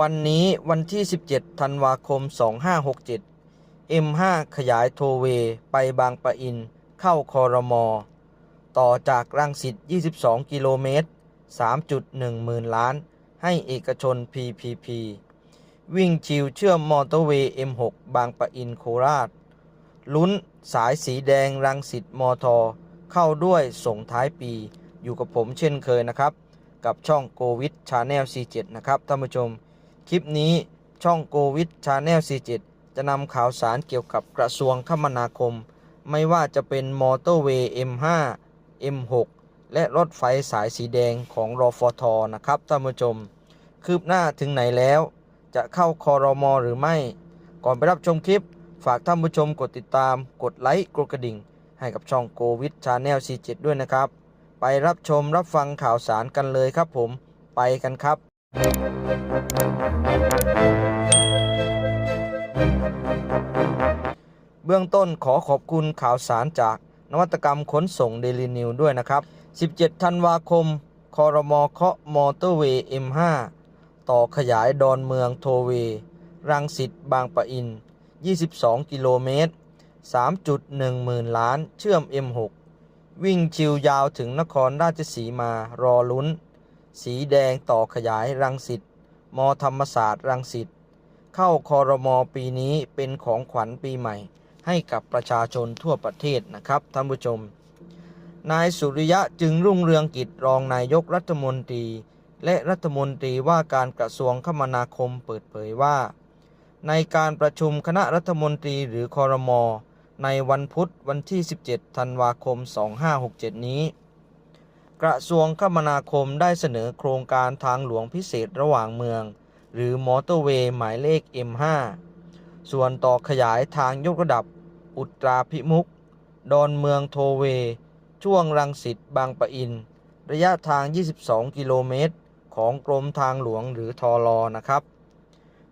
วันนี้วันที่ 17 ธันวาคม 2567 M5 ขยายโทเวไปบางปะอิน เข้าคอรมอ ต่อจากรังสิต 22 กิโลเมตร 3.1 หมื่นล้าน ให้เอกชน PPP วิ่งชิวเชื่อมมอเตอร์เวย์ M6 บางปะอินโคราช ลุ้นสายสีแดงรังสิตมอทอเข้าด้วยส่งท้ายปี อยู่กับผมเช่นเคยนะครับ กับช่องโกวิดชาแนล C7 นะครับท่านผู้ชม คลิปนี้ช่องโกวิดชาแนล C7 จะนำข่าวสารเกี่ยวกับกระทรวงคมนาคม ไม่ว่าจะเป็นมอเตอร์เวย์ M5 M6 และรถไฟสายสีแดงของรอฟทนะครับท่านผู้ชม คืบหน้าถึงไหนแล้ว จะเข้าคอรมอหรือไม่ ก่อนไปรับชมคลิป ฝากท่านผู้ชมกดติดตาม กดไลค์กดกระดิ่ง ให้กับช่องโกวิดชาแนล C7 ด้วยนะครับ ไปรับชมรับฟังข่าวสารกันเลยครับผม ไปกันครับ เบื้องต้นขอขอบคุณข่าวสารจากนวัตกรรมขนส่งเดลินิวด้วยนะครับ 17 ธันวาคม คอรมอเคาะมอเตอร์เวย์ M5 ต่อขยายดอนเมืองโทเวย์รังสิตบางปะอิน 22 กิโลเมตร 3.1 หมื่นล้าน เชื่อม M6 วิ่งชิวยาวถึงนครราชสีมารอลุ้น สีแดงต่อขยายรังสิตมธรรมศาสตร์รังสิตเข้าคอรมอปีนี้เป็นของขวัญปีใหม่ ให้กับประชาชนทั่วประเทศนะครับท่านผู้ชม นายสุริยะจึงรุ่งเรืองกิจรองนายกรัฐมนตรี และรัฐมนตรีว่าการกระทรวงคมนาคมเปิดเผยว่า ในการประชุมคณะรัฐมนตรีหรือคอรมอในวันพุธวันที่ 17 ธันวาคม 2567 นี้ กระทรวงคมนาคมได้เสนอโครงการทางหลวงพิเศษระหว่างเมือง หรือมอเตอร์เวย์หมายเลข M5 ส่วนต่อขยายทางยกระดับ อุตราพิมุก ดอนเมืองโทเว ช่วงรังสิตบางปะอิน ระยะทาง 22 กิโลเมตร ของกรมทางหลวงหรือทอรอนะครับ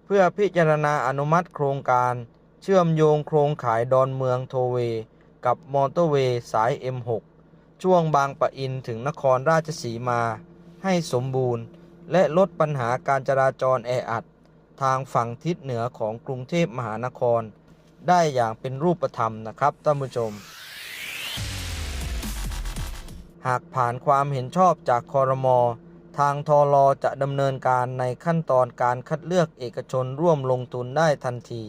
เพื่อพิจารณาอนุมัติโครงการเชื่อมโยงโครงข่ายดอนเมืองโทเว กับมอเตอร์เวย์สาย M6 ช่วงบางปะอินถึงนครราชสีมาให้สมบูรณ์ และลดปัญหาการจราจรแออัด ทางฝั่งทิศเหนือของกรุงเทพมหานคร ได้อย่างเป็นรูปธรรมนะครับท่านผู้ชม หากผ่านความเห็นชอบจากคอรมอทางทอรอจะดำเนินการในขั้นตอนการคัดเลือกเอกชนร่วมลงทุนได้ทันที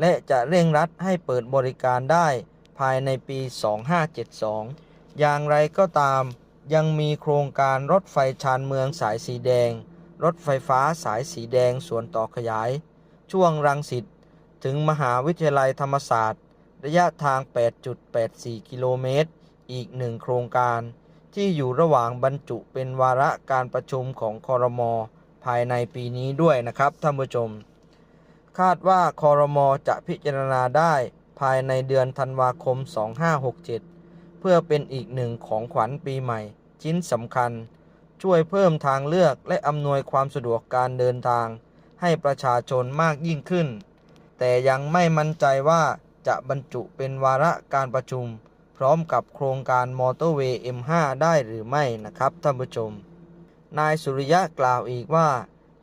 และจะเร่งรัดให้เปิดบริการได้ภายในปี 2572 อย่างไรก็ตามยังมีโครงการรถไฟชานเมืองสายสีแดง รถไฟฟ้าสายสีแดงส่วนต่อขยาย ช่วงรังสิตถึงมหาวิทยาลัยธรรมศาสตร์ ระยะทาง 8.84 กิโลเมตร อีกหนึ่งโครงการ ที่อยู่ระหว่างบรรจุเป็นวาระการประชุมของคอรมอภายในปีนี้ด้วยนะครับท่านผู้ชม คาดว่าคอรมอจะพิจารณาได้ภายในเดือนธันวาคม 2567 เพื่อเป็นอีกหนึ่งของขวัญปีใหม่ ชิ้นสำคัญ ช่วยเพิ่มทางเลือกและอำนวยความสะดวกการเดินทาง ให้ประชาชนมากยิ่งขึ้น แต่ยังไม่มั่นใจว่าจะบรรจุเป็นวาระการประชุม พร้อมกับโครงการมอเตอร์เวย์ M5 ได้หรือไม่นะครับท่านผู้ชม นายสุริยะกล่าวอีกว่า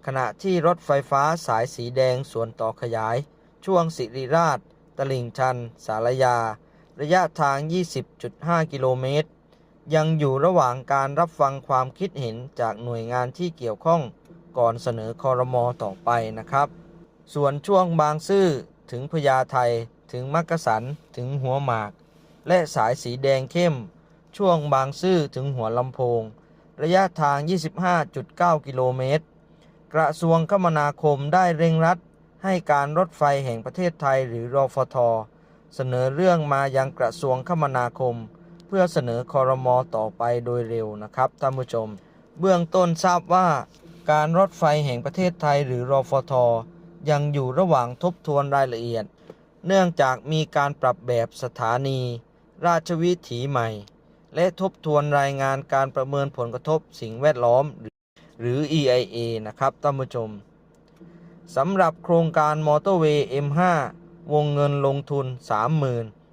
ขณะที่รถไฟฟ้าสายสีแดงส่วนต่อขยาย ช่วงสิริราช ตลิ่งชัน สารยา ระยะทาง 20.5 กิโลเมตร ยังอยู่ระหว่างการรับฟังความคิดเห็นจากหน่วยงานที่เกี่ยวข้องก่อนเสนอคอรมอต่อไปนะครับ ส่วนช่วงบางซื่อถึงพญาไทถึงมักกะสันถึงหัวหมาก และสายสีแดงเข้ม ช่วงบางซื่อถึงหัวลำโพง ระยะทาง 25.9 กิโลเมตร กระทรวงคมนาคมได้เร่งรัดให้การรถไฟแห่งประเทศไทยหรือรอฟท เสนอเรื่องมายังกระทรวงคมนาคม เพื่อเสนอคอรมอต่อไปโดยเร็วนะครับท่านผู้ชม เบื้องต้นทราบว่าการรถไฟแห่งประเทศไทยหรือรอฟทยังอยู่ระหว่างทบทวนรายละเอียด เนื่องจากมีการปรับแบบสถานี ราชวิถีใหม่ และทบทวนรายงานการประเมินผลกระทบสิ่งแวดล้อม หรือ EIA นะครับท่านผู้ชมสำหรับโครงการมอเตอร์เวย์ M5 วงเงินลงทุน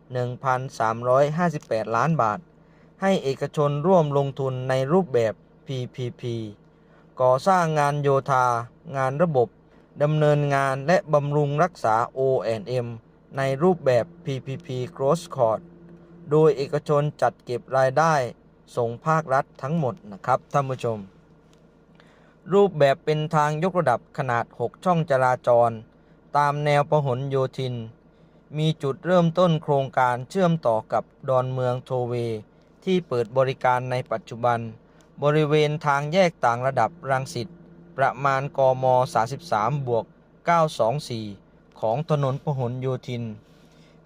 31,358 ล้านบาท ให้เอกชนร่วมลงทุนในรูปแบบ PPP ก่อสร้างงานโยธา งานระบบ ดำเนินงานและบำรุงรักษา O&M ในรูปแบบ PPP Cross Court โดยเอกชนจัดเก็บรายได้ส่งภาครัฐทั้งหมดนะครับท่านผู้ชม รูปแบบเป็นทางยกระดับขนาด 6 ช่องจราจร ตามแนวพหลโยธิน มีจุดเริ่มต้นโครงการเชื่อมต่อกับดอนเมืองโทเว ที่เปิดบริการในปัจจุบัน บริเวณทางแยกต่างระดับรังสิตประมาณกม 33 บวก 924 ของถนนพหลโยธิน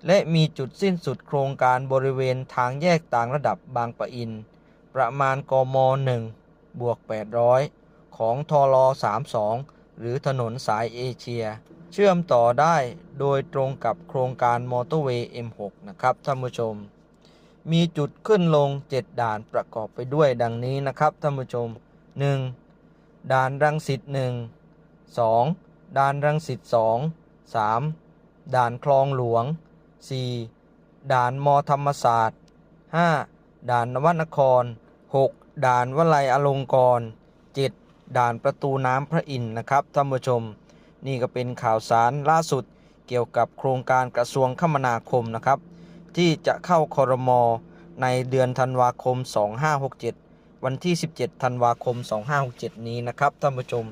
และมีจุดสิ้นสุดโครงการบริเวณทางแยกต่างระดับบางปะอิน ประมาณกม 1 บวก 800 ของทล32 หรือถนนสายเอเชีย เชื่อมต่อได้โดยตรงกับโครงการมอเตอร์เวย์ M6 นะครับท่านผู้ชม มีจุดขึ้นลง 7 ด่านประกอบไปด้วยดังนี้นะครับท่านผู้ชม 1. ด่านรังสิต 1 2. ด่านรังสิต 2 3. ด่านคลองหลวง 4. ด่านมอธรรมศาสตร์ 5. ด่านนวนคร 6. ด่านวลัยอลงกร 7. ด่านประตูน้ำพระอินทร์นะครับท่านผู้ชม นี่ก็เป็นข่าวสารล่าสุดเกี่ยวกับโครงการกระทรวงคมนาคมนะครับ ที่จะเข้าคอรมอในเดือนธันวาคม 2567 วันที่ 17 ธันวาคม 2567 นี้นะครับท่านผู้ชม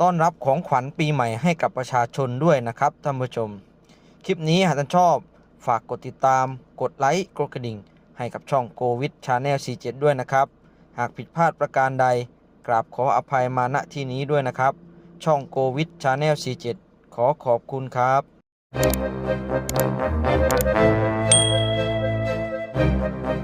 ต้อนรับของขวัญปีใหม่ให้กับประชาชนด้วยนะครับท่านผู้ชม คลิปนี้หากท่านชอบฝากกดติดตาม กดไลค์ กดกระดิ่ง ให้กับช่องโกวิดชาแนล47 ด้วยนะครับ หากผิดพลาดประการใด กราบขออภัยมาณที่นี้ด้วยนะครับ ช่องโกวิดชาแนล47 ขอขอบคุณครับเ